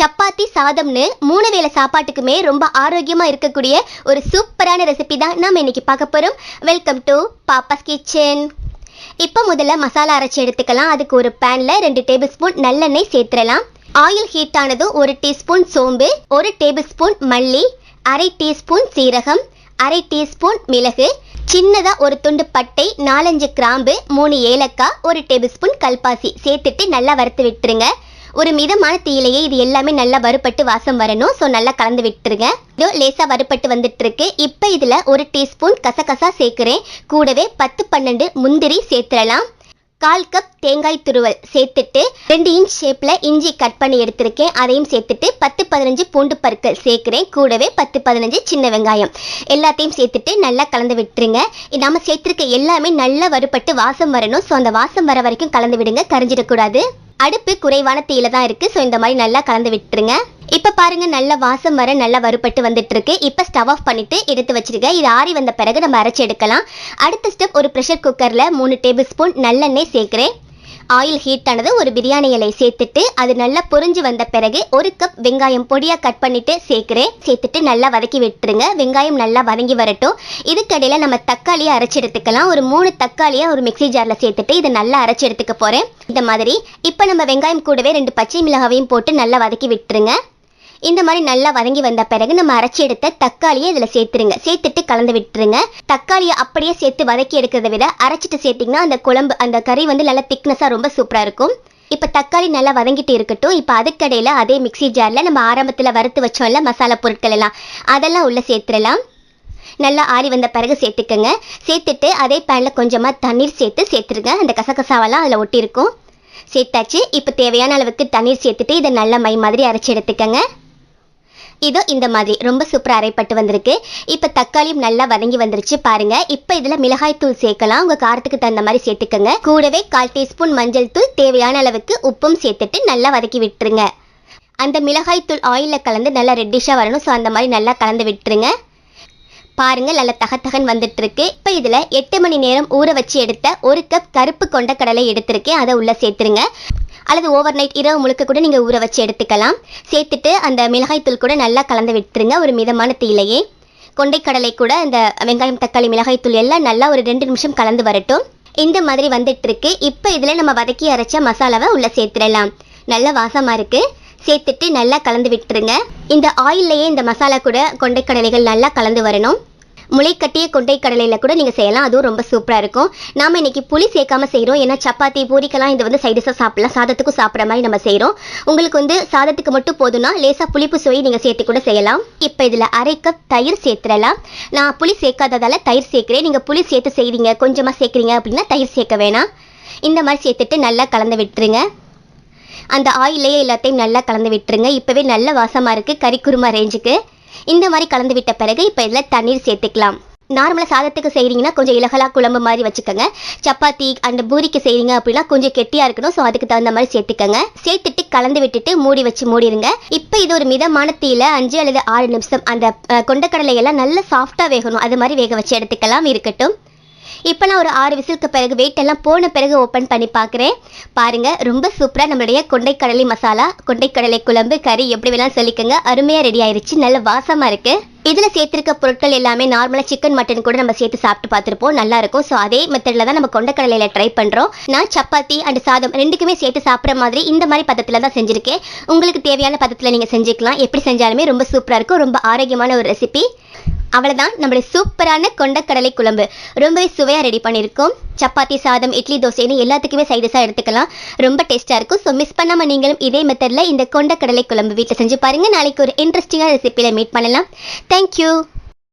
சப்பாத்தி சாதம்னு மூணு வேளை சாப்பாட்டுக்குமே ரொம்ப ஆரோக்கியமா இருக்கக்கூடிய ஒரு சூப்பரான ரெசிபி தான் நாம இன்னைக்கு பார்க்க போறோம். வெல்கம் டு பாப்பாஸ் கிச்சன் இப்போ முதல்ல மசாலா அரைச்சி எடுத்துக்கலாம். அதுக்கு ஒரு பேன்ல ரெண்டு டேபிள் ஸ்பூன் நல்லெண்ணெய் சேர்த்துடலாம். ஆயில் ஹீட் ஆனதும் ஒரு டீஸ்பூன் சோம்பு ஒரு டேபிள் ஸ்பூன் மல்லி அரை டீஸ்பூன் சீரகம் அரை டீஸ்பூன் மிளகு சின்னதாக ஒரு துண்டு பட்டை நாலஞ்சு கிராம்பு மூணு ஏலக்காய் ஒரு டேபிள் ஸ்பூன் கல்பாசி. சேர்த்துட்டு நல்லா வறுத்து விட்டுருங்க. ஒரு மிதமான தீயிலேயே இது எல்லாமே நல்லா வறுபட்டு வாசம் வரணும். ஸோ நல்லா கலந்து விட்டுருங்க. இதோ லேசாக வறுபட்டு வந்துட்டு இருக்கு இப்போ இதில் ஒரு டீஸ்பூன் கசகசா சேர்க்குறேன். கூடவே பத்து பன்னெண்டு முந்திரி சேர்த்துடலாம். கால் கப் தேங்காய் துருவல் சேர்த்துட்டு ரெண்டு இன்ச் ஷேப்பில் இஞ்சி கட் பண்ணி எடுத்திருக்கேன். அதையும் சேர்த்துட்டு பத்து பதினஞ்சு பூண்டு பற்கள் சேர்க்குறேன். கூடவே பத்து பதினஞ்சு சின்ன வெங்காயம். எல்லாத்தையும் சேர்த்துட்டு நல்லா கலந்து விட்டுருங்க. நம்ம சேர்த்துருக்க எல்லாமே நல்லா வறுபட்டு வாசம் வரணும். ஸோ அந்த வாசம் வர வரைக்கும் கலந்து விடுங்க. கரைஞ்சிடக்கூடாது. அடுப்பு குறைவான தீயில தான் இருக்கு. ஸோ இந்த மாதிரி நல்லா கலந்து விட்டுருங்க. இப்போ பாருங்க நல்ல வாசம் வர நல்லா வறுபட்டு வந்துட்டு இருக்கு இப்போ ஸ்டவ் ஆஃப் பண்ணிட்டு எடுத்து வச்சிருக்க இது ஆறி வந்த பிறகு நம்ம அரைச்சி எடுக்கலாம். அடுத்த ஸ்டெப் ஒரு ப்ரெஷர் குக்கர்ல மூணு டேபிள் ஸ்பூன் நல்லெண்ணெய் சேர்க்கிறேன். ஆயில் ஹீட் ஆனது ஒரு பிரியாணி இலை சேர்த்துட்டு அது நல்லா பொறிஞ்சு வந்த பிறகு ஒரு கப் வெங்காயம் பொடியாக கட் பண்ணிட்டு சேர்க்குறேன். சேர்த்துட்டு நல்லா வதக்கி விட்டுருங்க. வெங்காயம் நல்லா வதங்கி வரட்டும். இதுக்கடையில் நம்ம தக்காளியை அரைச்சி எடுத்துக்கலாம். ஒரு மூணு தக்காளியை ஒரு மிக்ஸி ஜாரில் சேர்த்துட்டு இதை நல்லா அரைச்சி எடுத்துக்க போகிறேன் இந்த மாதிரி. இப்போ நம்ம வெங்காயம் கூடவே ரெண்டு பச்சை மிளகாவையும் போட்டு நல்லா வதக்கி விட்டுருங்க. இந்த மாதிரி நல்லா வதங்கி வந்த பிறகு நம்ம அரைச்சி எடுத்த தக்காளியை இதில் சேர்த்துருங்க. சேர்த்துட்டு கலந்து விட்டுருங்க. தக்காளியை அப்படியே சேர்த்து வதக்கி எடுக்கிறத விட அரைச்சிட்டு சேர்த்திங்கன்னா அந்த குழம்பு அந்த கறி வந்து நல்லா திக்னஸாக ரொம்ப சூப்பராக இருக்கும். இப்போ தக்காளி நல்லா வதங்கிட்டு இருக்கட்டும். இப்போ அதுக்கடையில் அதே மிக்ஸி ஜாரில் நம்ம ஆரம்பத்தில் வறுத்து வச்சோம்ல மசாலா பொருட்கள் எல்லாம். அதெல்லாம் உள்ளே சேர்த்துடலாம். நல்லா ஆறி வந்த பிறகு சேர்த்துக்கோங்க. சேர்த்துட்டு அதே பேனில் கொஞ்சமாக தண்ணீர் சேர்த்து சேர்த்துருங்க. அந்த கசகசாவெல்லாம் அதில் ஒட்டியிருக்கும். சேர்த்தாச்சு. இப்போ தேவையான அளவுக்கு தண்ணீர் சேர்த்துட்டு இதை நல்லா மை மாதிரி அரைச்சி எடுத்துக்கங்க. இதோ இந்த மாதிரி ரொம்ப சூப்பராக அரைப்பட்டு வந்திருக்கு. இப்போ தக்காளியும் நல்லா வதங்கி வந்துருச்சு பாருங்க. இப்போ இதில் மிளகாய் தூள் சேர்க்கலாம். உங்கள் காரத்துக்கு தகுந்த மாதிரி சேர்த்துக்கங்க. கூடவே கால் டீஸ்பூன் மஞ்சள் தூள் தேவையான அளவுக்கு உப்பும் சேர்த்துட்டு நல்லா வதக்கி விட்டுருங்க. அந்த மிளகாய் தூள் ஆயிலில் கலந்து நல்லா ரெட்டிஷாக வரணும். ஸோ அந்த மாதிரி நல்லா கலந்து விட்டுருங்க. பாருங்கள் நல்ல தகத்தகன் வந்துட்டு இருக்கு இப்போ இதில் எட்டு மணி நேரம் ஊற வச்சு எடுத்த ஒரு கப் கருப்பு கொண்ட கடலை எடுத்திருக்கேன். அதை உள்ளே சேர்த்துருங்க. அல்லது ஓவர் நைட் இரவு முழுக்க கூட நீங்கள் ஊற வச்சு எடுத்துக்கலாம். சேர்த்துட்டு அந்த மிளகாய் தூள் கூட நல்லா கலந்து விட்டுருங்க. ஒரு மிதமான தீலையே கொண்டைக்கடலை கூட இந்த வெங்காயம் தக்காளி மிளகாய் தூள் எல்லாம் நல்லா ஒரு ரெண்டு நிமிஷம் கலந்து வரட்டும். இந்த மாதிரி வந்துட்டு இருக்கு இப்போ இதில் நம்ம வதக்கி அரைச்ச மசாலாவை உள்ள சேர்த்துடலாம். நல்ல வாசமாக இருக்கு. சேர்த்துட்டு நல்லா கலந்து விட்டுருங்க. இந்த ஆயில்லையே இந்த மசாலா கூட கொண்டைக்கடலைகள் நல்லா கலந்து வரணும். முளைக்கட்டிய கொண்டை கடலையில் கூட நீங்கள் செய்யலாம். அதுவும் ரொம்ப சூப்பராக இருக்கும். நாம இன்னைக்கு புளி சேர்க்காம செய்கிறோம் ஏன்னா சப்பாத்தி பூரிக்கெல்லாம் இது வந்து சைடிஸாக சாப்பிடலாம். சாதத்துக்கும் சாப்பிட்ற மாதிரி நம்ம செய்கிறோம் உங்களுக்கு வந்து சாதத்துக்கு மட்டும் போதும்னா லேசாக புளிப்பு சுவை நீங்கள் சேர்த்து கூட செய்யலாம். இப்போ இதில் அரை கப் தயிர் சேர்த்துடலாம். நான் புளி சேர்க்காததால் தயிர் சேர்க்குறேன். நீங்கள் புளி சேர்த்து செய்கிறீங்க கொஞ்சமாக சேர்க்குறீங்க அப்படின்னா தயிர் சேர்க்க வேணாம். இந்த மாதிரி சேர்த்துட்டு நல்லா கலந்து விட்டுருங்க. அந்த ஆயிலையே எல்லாத்தையும் நல்லா கலந்து விட்டுருங்க. இப்போவே நல்ல வாசமாக இருக்குது கறி குருமா ரேஞ்சுக்கு இந்த மாதிரி கலந்து விட்ட பிறகு இப்போ இதில் தண்ணீர் சேர்த்துக்கலாம். நார்மலாக சாதத்துக்கு செய்கிறீங்கன்னா கொஞ்சம் இலகலா குழம்பு மாதிரி வச்சுக்கோங்க. சப்பாத்தி அந்த பூரிக்கு செய்கிறீங்க அப்படின்னா கொஞ்சம் கெட்டியாக இருக்கணும். ஸோ அதுக்கு தகுந்த மாதிரி சேர்த்துக்கோங்க. சேர்த்துட்டு கலந்து விட்டுட்டு மூடி வச்சு மூடிடுங்க இப்போ இது ஒரு மிதமான தீயில அஞ்சு அல்லது ஆறு நிமிஷம் அந்த கொண்டக்கடலை எல்லாம் நல்லா சாஃப்டாக வேகணும். அது மாதிரி வேக வச்சு எடுத்துக்கலாம். இருக்கட்டும். இப்போ நான் ஒரு ஆறு விசிலுக்கு பிறகு வெயிட் எல்லாம் போன பிறகு ஓப்பன் பண்ணி பார்க்குறேன். பாருங்க ரொம்ப சூப்பராக நம்மளுடைய கொண்டைக்கடலை மசாலா கொண்டைக்கடலை குழம்பு கறி எப்படி வேணாலும் சொல்லிக்கோங்க. அருமையாக ரெடி ஆயிருச்சு நல்ல வாசமாக இருக்குது இதில் சேர்த்துருக்க பொருட்கள் எல்லாமே நார்மலாக சிக்கன் மட்டன் கூட நம்ம சேர்த்து சாப்பிட்டு பார்த்துருப்போம். நல்லா இருக்கும். ஸோ அதே மெத்தடில் தான் நம்ம கொண்டைக்கடலையில் ட்ரை பண்ணுறோம் நான் சப்பாத்தி அண்ட் சாதம் ரெண்டுக்குமே சேர்த்து சாப்பிட்ற மாதிரி இந்த மாதிரி பதத்தில் தான் செஞ்சுருக்கேன். உங்களுக்கு தேவையான பதத்தில் நீங்கள் செஞ்சுக்கலாம். எப்படி செஞ்சாலுமே ரொம்ப சூப்பராக இருக்கும். ரொம்ப ஆரோக்கியமான ஒரு ரெசிபி அவ்வளோதான் நம்மளுடைய சூப்பரான கொண்டக்கடலை குழம்பு. ரொம்பவே சுவையாக ரெடி பண்ணியிருக்கோம். சப்பாத்தி சாதம் இட்லி தோசைன்னு எல்லாத்துக்குமே சைடிஸாக எடுத்துக்கலாம். ரொம்ப டேஸ்ட்டாக இருக்கும். ஸோ மிஸ் பண்ணாமல் நீங்களும் இதே மெத்தடில் இந்த கொண்டக்கடலை குழம்பு வீட்டில் செஞ்சு பாருங்கள் நாளைக்கு ஒரு இன்ட்ரெஸ்டிங்காக ரெசிப்பியில் மீட் பண்ணலாம். தேங்க்யூ